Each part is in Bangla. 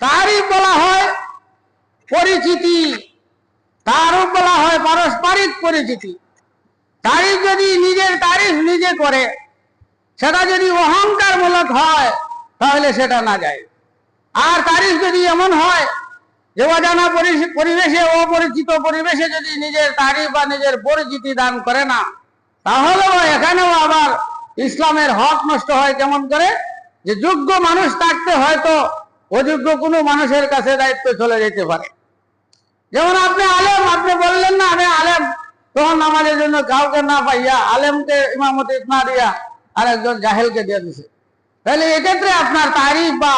তারই বলা হয় পরিচিতি, তারও বলা হয় পারস্পরিক পরিচিতি। তারিফ যদি নিজের তারিফ নিজে করে, সেটা যদি অহংকার মূলক হয়, তাহলে সেটা না যায়। আর তারিফ যদি এমন হয়, যে অজানা পরিবেশে, অপরিচিত পরিবেশে যদি নিজের তারিফ বা নিজের পরিচিতি দান করে না, তাহলেও এখানেও আবার ইসলামের হক নষ্ট হয় কেমন করে? যে যোগ্য মানুষ থাকতে হয়তো অযোগ্য কোনো মানুষের কাছে দায়িত্ব চলে যেতে পারে। যেমন আপনি আলেম, আপনি বললেন না, আমি আলেম। তখন আমাদের জন্য কাউকে না পাইয়া আলেমকে, ইমামতি না দিয়া আরেকজন জাহেলকে দিয়ে দিছে। তাহলে এক্ষেত্রে আপনার তারিফ বা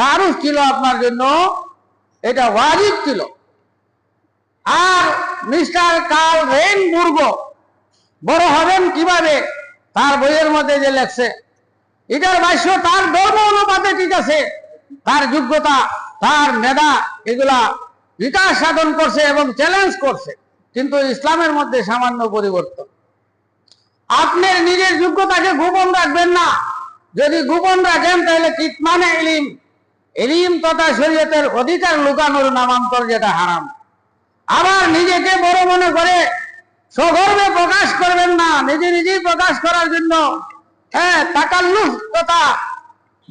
তারুফ ছিল আপনার জন্য, এটা ওয়াজিব ছিল। আর মিস্টার কার্ল রেইনবুর্গ বড় হবেন কীভাবে? তার বইয়ের মধ্যে যে লেখছে, এটার ভাষ্য তার ধর্ম অনুপাতে ঠিক আছে তার যোগ্যতা, তার মেধা, এগুলা বিকাশ সাধন করছে এবং চ্যালেঞ্জ করছে। কিন্তু ইসলামের মধ্যে সামান্য পরিবর্তন। আপনার নিজের যোগ্যতাকে গোপন রাখবেন না। যদি গোপন রাখেন, তাহলে কিতমানে ইলিম। ইলিম তথা শরীয়তের অধিকার লুকানোর নামান্তর যেটা হারাম। আবার নিজেকে বড় মনে করে সগর্বে প্রকাশ করবেন না। নিজে নিজেই প্রকাশ করার জন্য হ্যাঁ তাকাল্লুফ তথা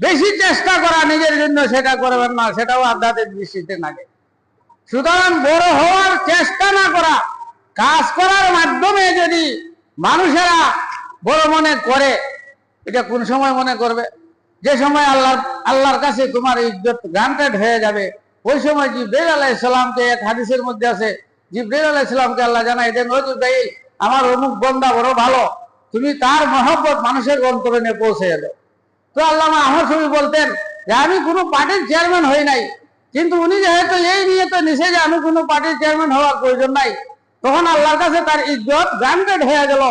বেশি চেষ্টা করা নিজের জন্য, সেটা করবেন না, সেটাও আধ্যাত্মিক দৃষ্টিতে লাগে। সুতরাং বড় হওয়ার চেষ্টা না করা, কাজ করার মাধ্যমে যদি মানুষেরা বড় মনে করে, এটা কোন সময় মনে করবে? যে সময় আল্লাহ, আল্লাহর কাছে তোমার ইজ্জত গ্রান্টেড হয়ে যাবে, ওই সময় জিব্রাইল আলাহ ইসলামকে এক হাদিসের মধ্যে আছে, জিব্রাইল আলাহ ইসলামকে আল্লাহ জানাই দেন ও জিব্রাইল, আমার অমুক বন্দা বড় ভালো, তুমি তার মহব্বত মানুষের অন্তরণে পৌঁছে এলো। তো আল্লাহ আহমদ ছবি বলতেন যে, আমি কোনো পার্টির চেয়ারম্যান হই নাই। কিন্তু উনি যেহেতু এই নিয়ে তো নিষে যে, আমি কোনো পার্টির চেয়ারম্যান হওয়ার প্রয়োজন নাই। তখন আল্লাহর কাছে তার ইজ্জত গ্রান্টেড হয়ে গেল।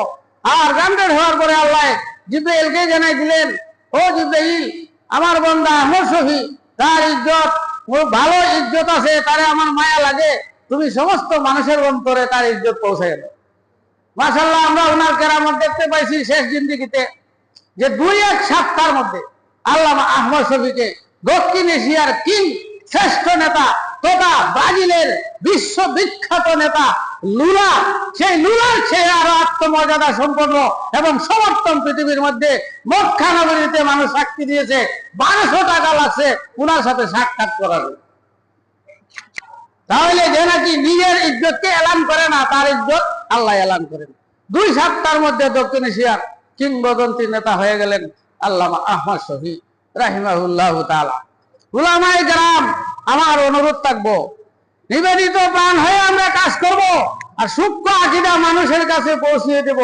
আর গ্রান্টেড হওয়ার পরে আল্লাহ জিব্রাইলকে জানাই দিলেন, ও জিব্রাইল, আমার বন্ধা আহমদ শফি, তার ইজ্জত ভালো ইজ্জত আছে, তারে আমার মায়া লাগে। তুমি সমস্ত মানুষের অন্তরে তার ইজ্জত পৌঁছে গেল। মাসাল্লাহ আমরা ওনার কেরামত দেখতে পাইছি শেষ জিন্দিগিতে। যে দুই এক সপ্তাহের মধ্যে আল্লামা আহমদ শফিকে দক্ষিণ এশিয়ার কিং শ্রেষ্ঠ নেতা তথা ব্রাজিলের বিশ্ববিখ্যাত নেতা লুলা, সেই লুলার চেয়ে আরও আত্মমর্যাদা সম্পন্ন এবং সমর্থন পৃথিবীর মধ্যে মক্কা নগরীতে মানুষ সাক্ষী দিয়েছে, বারোশো টাকা লাগছে উনার সাথে সাক্ষাৎ করার। তাহলে যে নাকি নিজের ইজ্জতকে এলান করে না, তার ইজ্জত আল্লাহ এলান করেন। দুই সপ্তাহের মধ্যে দক্ষিণ এশিয়ার কিংবদন্তি নেতা হয়ে গেলেন আল্লামা আহমদ শফি রাহিমাহুল্লাহ উলামায়ে গ্রাম আমার অনুরোধ থাকব, নিবেদিত প্রাণ হয়ে আমরা কাজ করব আর সূক্ষ্ম আকিদা মানুষের কাছে পৌঁছিয়ে দেব।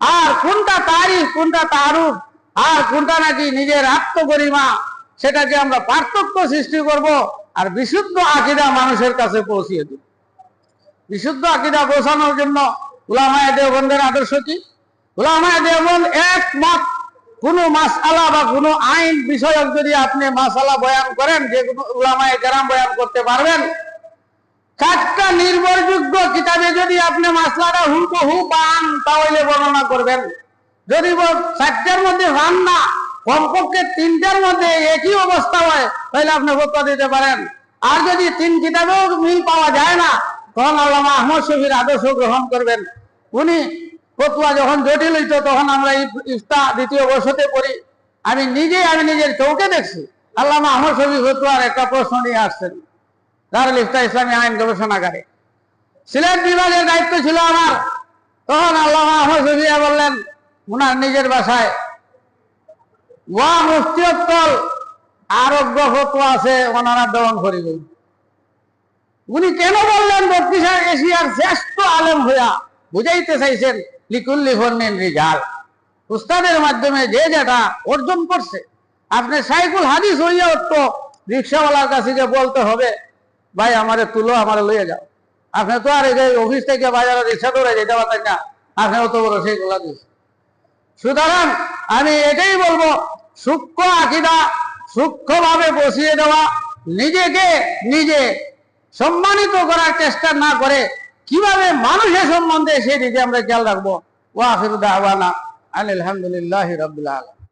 আর কোনটা তারিফ কোনটা তারুফ আর কোনটা নাকি নিজের আত্মগরিমা সেটাকে আমরা পার্থক্য সৃষ্টি করব আর বিশুদ্ধ আকিদা মানুষের কাছে পৌঁছিয়ে দেব। বিশুদ্ধ আকিদা পৌঁছানোর জন্য উলামায়ে দেওবন্দের আদর্শ কি? উলামায়ে দেওবন্দ একমত। কোন মাসআলা বা কোনো আইন বিষয়ক যদি আপনি মাসালা বয়ান করেন, যে কোনো উলামায়ে কেরাম বয়ান করতে পারবেন। চারটা নির্ভরযোগ্য কিতাবে যদি আপনি মাসলাটা হুবহু পান, তাহলে বর্ণনা করবেন। যদি চারটার মধ্যে পান না, কমপক্ষে তিনটার মধ্যে একই অবস্থা হয়, তাহলে আপনি ফতোয়া দিতে পারেন। আর যদি তিন কিতাবেও মিল পাওয়া যায় না, তখন আল্লামা আহমদ শফির আদর্শ গ্রহণ করবেন। উনি ফতুয়া যখন জটিল হইতো, তখন আমরা ইফ- ইফতা দ্বিতীয় বর্ষতে পড়ি। আমি নিজে, আমি নিজের চৌকে দেখছি। আল্লামা আহমদ শফি ফতুয়ার একটা প্রশ্ন নিয়ে আসছেন। দারুল ইফতা ইসলামী আইন গবেষণাগারে। সিলেট বিভাগের দায়িত্ব ছিল আমার। তখন আল্লাহ আহমদ শফিয়া বললেন, উনার নিজের বাসায় ওয়া মুফতিয়ত্তল আরোগ্য ফতোয়া আছে, ওনারা দমন করিব উনি কেন বললেন দক্ষিণ এশিয়ার শ্রেষ্ঠ আলেম হইয়া বুঝাইতে চাইছেন লিকুল্লি উস্তাদের মাধ্যমে যে যেটা অর্জন করছে। আপনি সাইকুল হাদিস হইয়া তো রিক্সাওয়ালার কাছে যে বলতে হবে, ভাই, আমারে তুলো, আমারে লইয়ে যাও। আপনি তো আর এই অফিস থেকে বাজারে রিক্সা ধরে যেতে পারতেন না, আপনি অত বড় সেইগুলা দিয়েছেন সুতরাং আমি এটাই বলব, সূক্ষ্ম আকিদা সূক্ষ্মভাবে বসিয়ে দেওয়া, নিজেকে নিজে সম্মানিত করার চেষ্টা না করে কীভাবে মানুষের সম্বন্ধে সেদিকে আমরা খেয়াল রাখব? ওয়াহির দাওয়ানা আলহামদুলিল্লাহ রবিল আলম